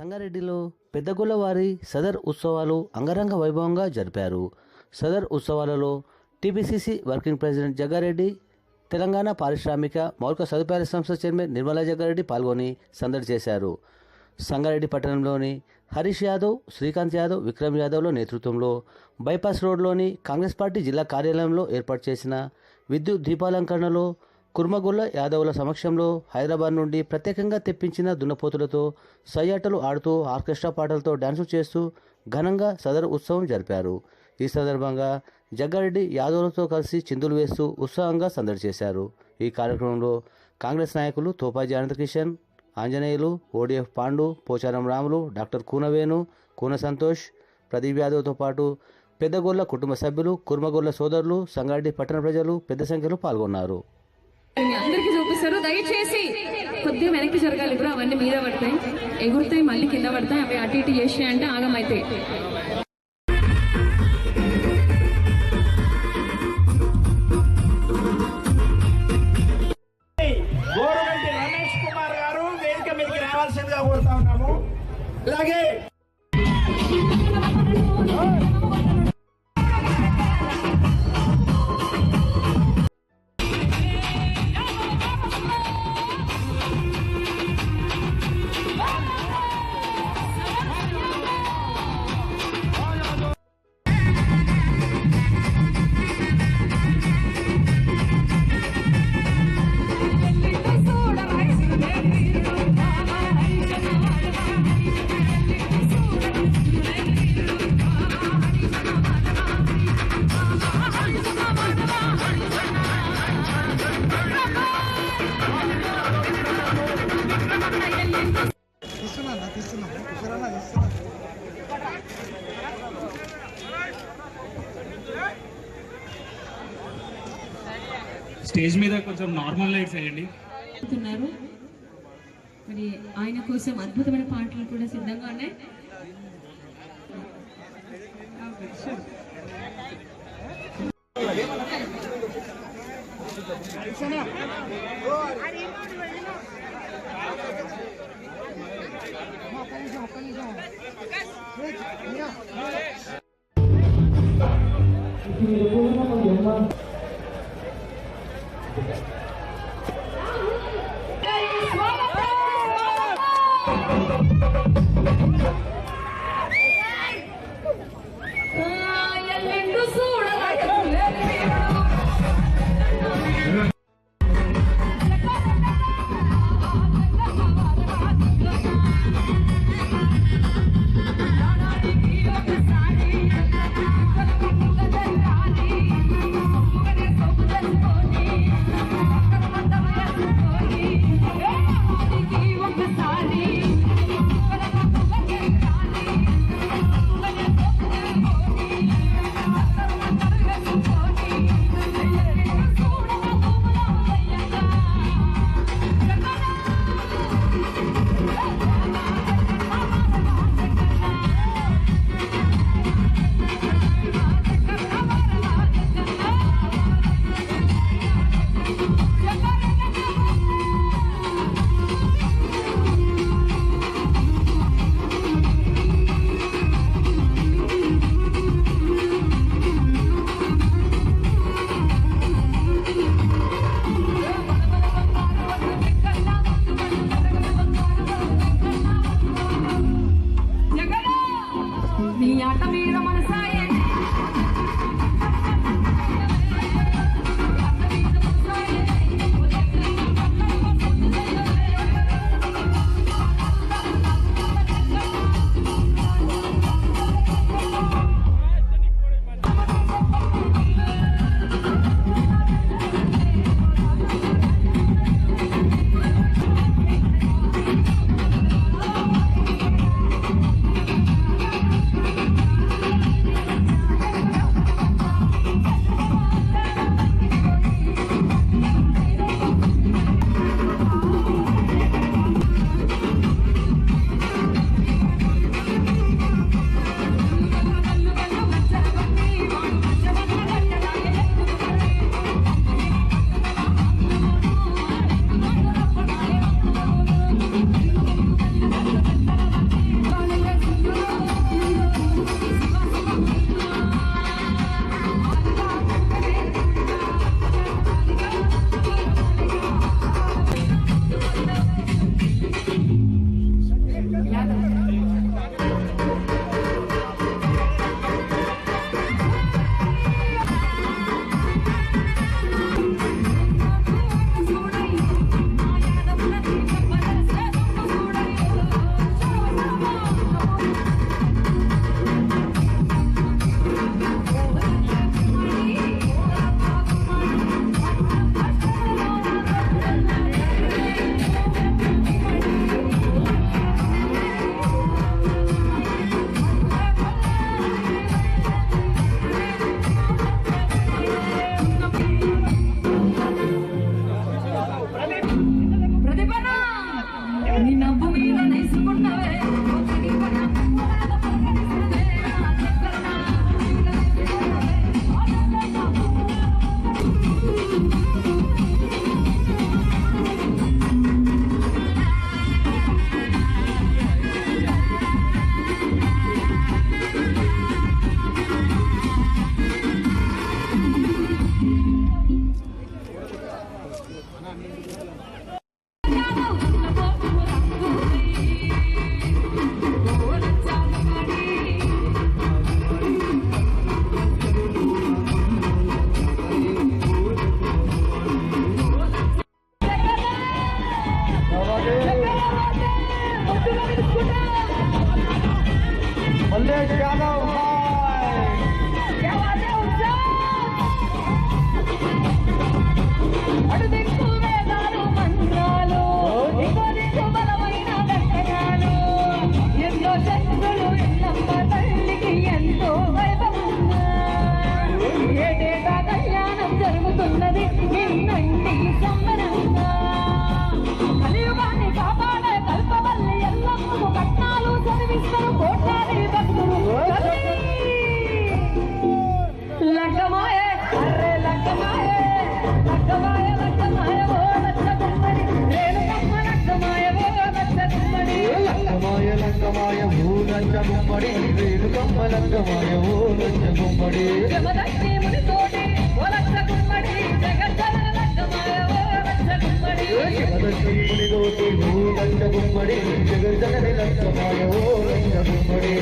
సంగారెడ్డిలో పెద్దగొల్లవారి సదర్ ఉత్సవాలు అంగరంగ వైభవంగా జరిపారు. సదర్ ఉత్సవాలలో TPCC working president Jaggareddy Telangana పారిశ్రామిక మౌలిక సదుపాయాల సంస్థ చైర్మన్ నిర్మలా జగ్గారెడ్డి పాల్గొని సందడి చేశారు. సంగారెడ్డి పట్టణంలోని హరీష్ యాదవ్ శ్రీకాంత్ యాదవ్ విక్రమ్ యాదవ్ల నేతృత్వంలో బైపాస్ రోడ్లోని కాంగ్రెస్ పార్టీ జిల్లా కార్యాలయంలో ఏర్పాటు చేసిన విద్యుత్ దీపాలంకరణలో కుర్మగుల్ల యాదవుల సమక్షంలో హైదరాబాద్ నుండి ప్రత్యేకంగా తెప్పించిన దున్నపోతులతో సయ్యాటలు ఆడుతూ ఆర్కెస్ట్రా పాటలతో డాన్సులు చేస్తూ ఘనంగా సదరు ఉత్సవం జరిపారు. ఈ సందర్భంగా జగ్గారెడ్డి యాదవులతో కలిసి చిందులు వేస్తూ ఉత్సాహంగా సందడి చేశారు. ఈ కార్యక్రమంలో కాంగ్రెస్ నాయకులు తోపాజీ అనంతకిషన్ ఆంజనేయులు ఓడిఎఫ్ పాండు పోచారం రాములు డాక్టర్ కూనవేణు కూన సంతోష్ ప్రదీప్ యాదవ్తో పాటు పెద్దగొల్ల కుటుంబ సభ్యులు కుర్మగొల్ల సోదరులు సంగారెడ్డి పట్టణ ప్రజలు పెద్ద సంఖ్యలో పాల్గొన్నారు. అందరికి చూపిస్తారు. దయచేసి కొద్దిగా వెనక్కి జరగాలి ఇప్పుడు అవన్నీ మీద పడతాయి. ఎగురుతాయి మళ్ళీ కింద పడతాయి. అవి అటు ఇటు చేసి అంటే ఆగమైతాయి గోరుగంటి స్టేజ్ మీద కొంచెం నార్మల్ లైట్స్ వేయండి చెప్తున్నారు మరి ఆయన కోసం అద్భుతమైన పాటలు కూడా సిద్ధంగా ఉన్నాయి ఎల్లెండు లంచ గుమ్మడి వేడుకమ్మ లంకమాయ ఓ లంచ గుమ్మడి శివదశముని దోతి ఓ లంచ గుమ్మడి జగజనని లంకమాయ ఓ లంచ గుమ్మడి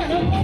మనం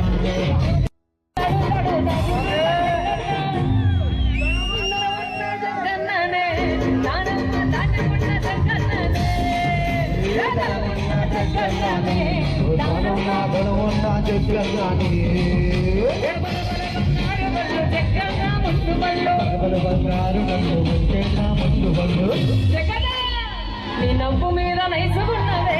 నీ నవ్వు మీద నైసుకున్నదే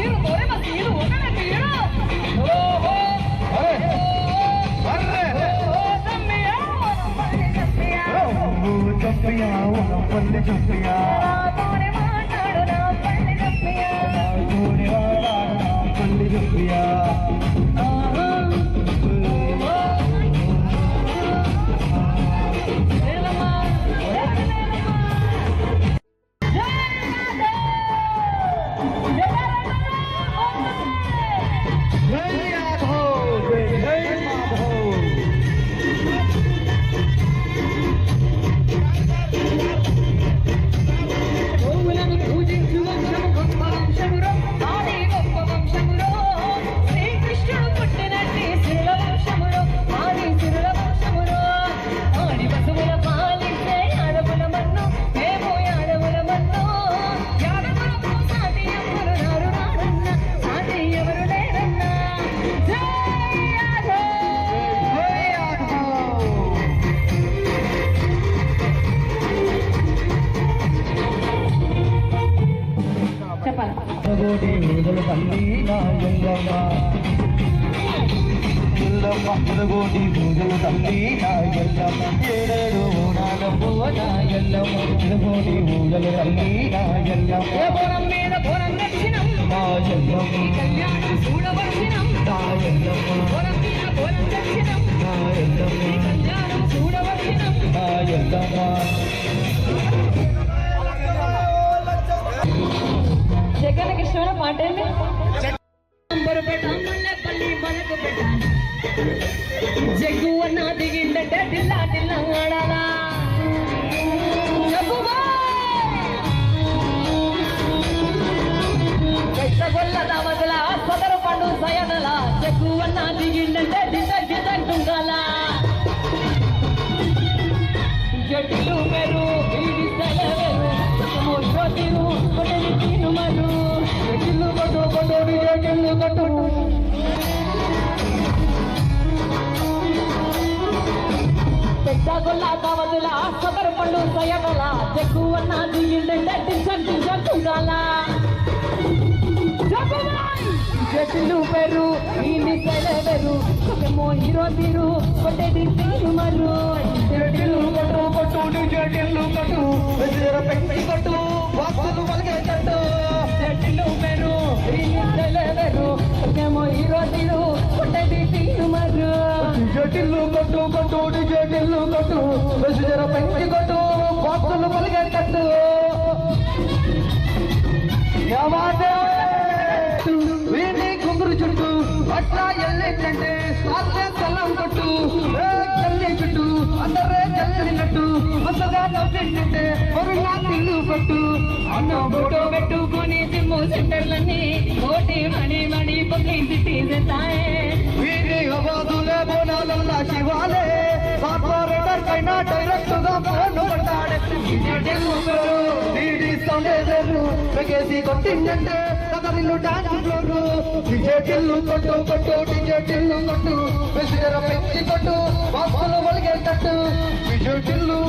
పల్లె చెప్పియా పల్లె చెప్పియా Yeah. ஓடி முதல்வல்லம்மா இல்லம்மா உலகோடி முதல் தம்பி நாயல்லம்மா ஏழேழு ஓடாத போனாயல்லம்மா. உலகோடி முதல் தம்பி நாயல்லம்மா புறம் மேல புறம் தட்சிணம். நாயல்லம்மா. கல்யாண சூழ வர்ஷினம் நாயல்லம்மா. புறம் மேல புறம் தட்சிணம். நாயல்லம்மா. கல்யாணம் சூழ வர்ஷினம் நாயல்லம்மா. జగన్కి ఇష్టమైన పాట ఏంటి జగ్గు అన్న దిగిందంటే టిల్లా టిల్లా ఆడాలా కొల్ల దామదుల సదరు పండు సయన పెద్దగొల్ల కావదుల సదరు పండు సయగల చెక్కు అన్న దిగిందంటే టించన్ తుంగాల జట్లు పేరు ఈ నిసెలెవరు ఏమో హీరో తీరు కొట్టేది తీరు మరు. జటిల్లు కొట్టు కొట్టు జటిల్లు కొట్టు. పెట్టి కొట్టు వాస్తులు పలికే కట్టు జట్లు పేరు ఈ ఏమో హీరో తీరు తీరు జటిల్లు కొట్టు కొట్టు జటిల్లు కొట్టు. వెజిర పెట్టి కొట్టు వాస్తులు పలికే అట్లా ఎల్లేటంటే సాధ్య సల్లం కొట్టు జల్లి చుట్టూ అందరే జల్లినట్టు అంతగా నవ్వింటే ఒరులా తిల్లు కొట్టు అన్న ఫోటో పెట్టుకుని జిమ్ సెంటర్లన్నీ ఓటి మణి మణి పొక్కి తీసేస్తాయే వీరి అవాదులే బోనాలల్లా శివాలే. కార్పొరేటర్ డైరెక్ట్గా ఫోన్ పడతాడే. కొట్టిందంటే డాన్స్ ఫ్లోరు డిజెటిల్లు కొట్టు కొట్టు డిజే టిల్లు కొట్టు వెసిడర పెంచి కొట్టు వాస్తులు వలిగేటట్టు డిజే టిల్లు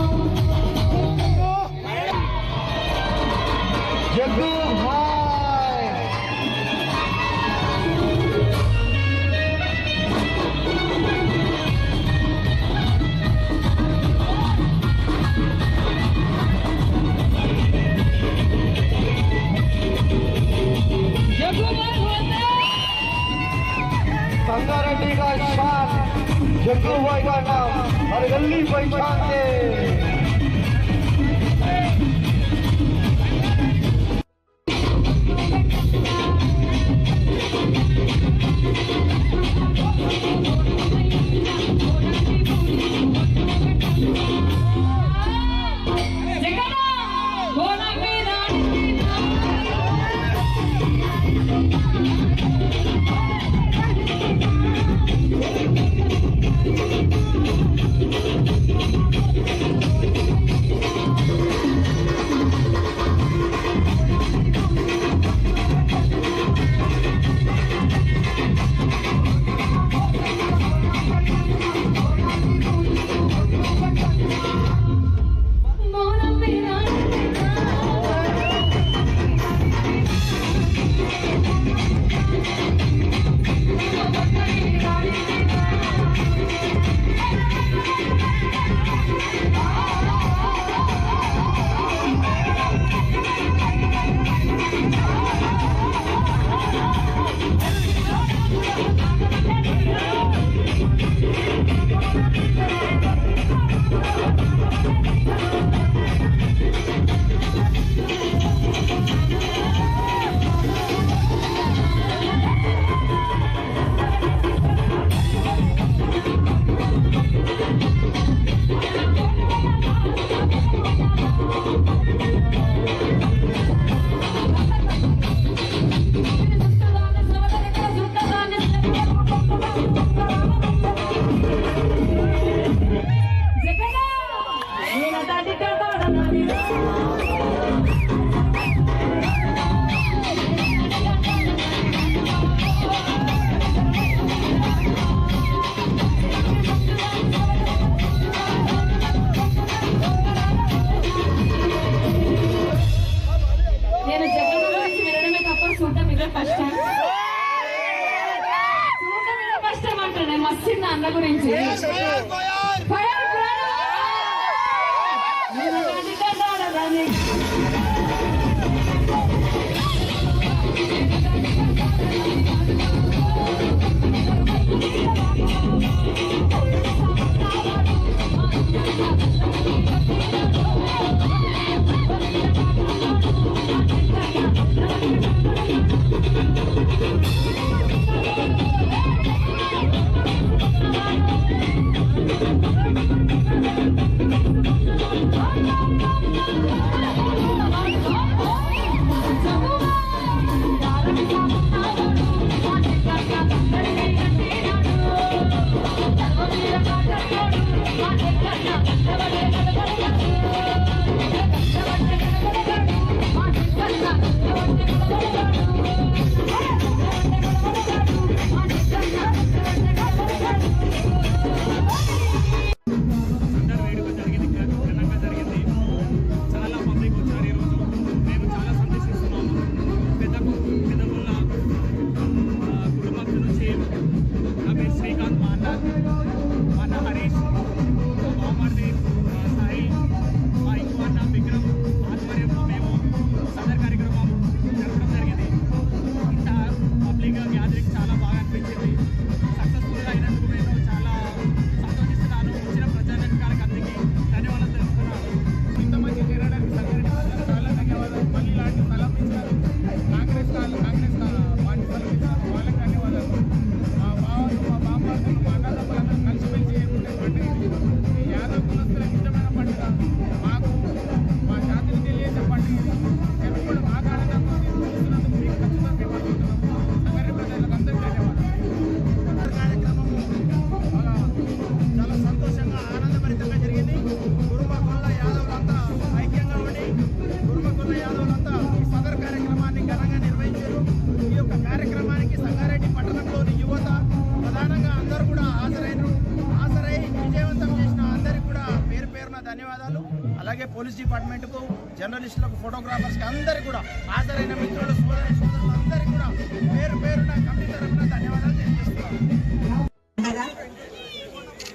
ధన్యవాదాలు. అలాగే పోలీస్ డిపార్ట్మెంట్కు జర్నలిస్టులకు ఫోటోగ్రాఫర్స్కి అందరికీ కూడా హాజరైన మిత్రులు సోదరి సోదరులు అందరికీ కూడా పేరు పేరున కమిటీ తరఫున ధన్యవాదాలు తెలియజేస్తున్నాను.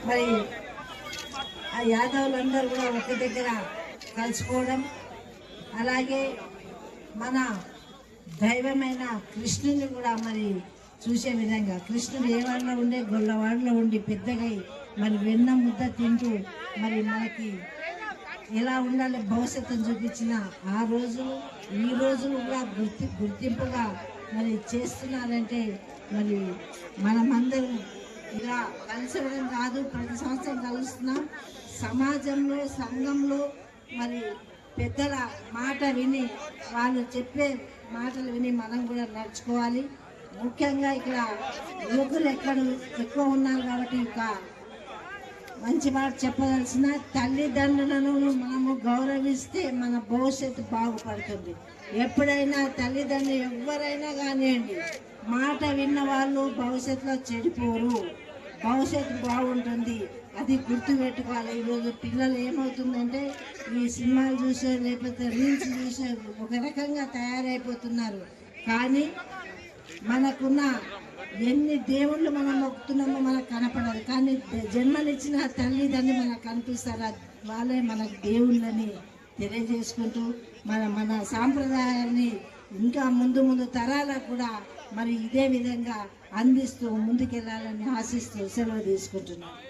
మరి ఆ యాదవులందరూ కూడా ఒక దగ్గర కలుసుకోవడం అలాగే మన దైవమైన కృష్ణుని కూడా మరి చూసే విధంగా కృష్ణుడు ఏ వాళ్ళలో ఉండే గొల్లవాడిలో ఉండి పెద్దగా మరి వెన్న ముద్ద తింటూ మరి మనకి ఎలా ఉండాలి భవిష్యత్తును చూపించిన ఆ రోజు ఈ రోజులు కూడా గుర్తి గుర్తింపుగా మరి చేస్తున్నారంటే మరి మనమందరం ఇలా కలిసడం కాదు ప్రతి సంవత్సరం కలుస్తున్నాం. సమాజంలో సంఘంలో మరి పెద్దల మాట విని వాళ్ళు చెప్పే మాటలు విని మనం కూడా నడుచుకోవాలి. ముఖ్యంగా ఇక్కడ యువకులు ఎక్కడ ఎక్కువ ఉన్నారు కాబట్టి ఇంకా మంచి మాట చెప్పదలసిన తల్లిదండ్రులను మనము గౌరవిస్తే మన భవిష్యత్తు బాగుపడుతుంది. ఎప్పుడైనా తల్లిదండ్రులు ఎవరైనా కానివ్వండి మాట విన్న వాళ్ళు భవిష్యత్తులో చెడిపోరు. భవిష్యత్తు బాగుంటుంది. అది గుర్తు పెట్టుకోవాలి ఈరోజు పిల్లలు ఏమవుతుందంటే ఈ సినిమాలు చూసే లేకపోతే రీల్స్ చూసే ఒక రకంగా తయారైపోతున్నారు. కానీ మనకున్న ఎన్ని దేవుళ్ళు మనం మొక్కుతున్నామో మనకు కనపడదు. కానీ జన్మనిచ్చిన తల్లిదండ్రి మనకు కనిపిస్తారు? వాళ్ళే మనకు దేవుళ్ళని తెలియజేసుకుంటూ మన మన సాంప్రదాయాన్ని ఇంకా ముందు ముందు తరాలకు కూడా మరి ఇదే విధంగా అందిస్తూ ముందుకెళ్ళాలని ఆశిస్తూ సెలవు తీసుకుంటున్నాను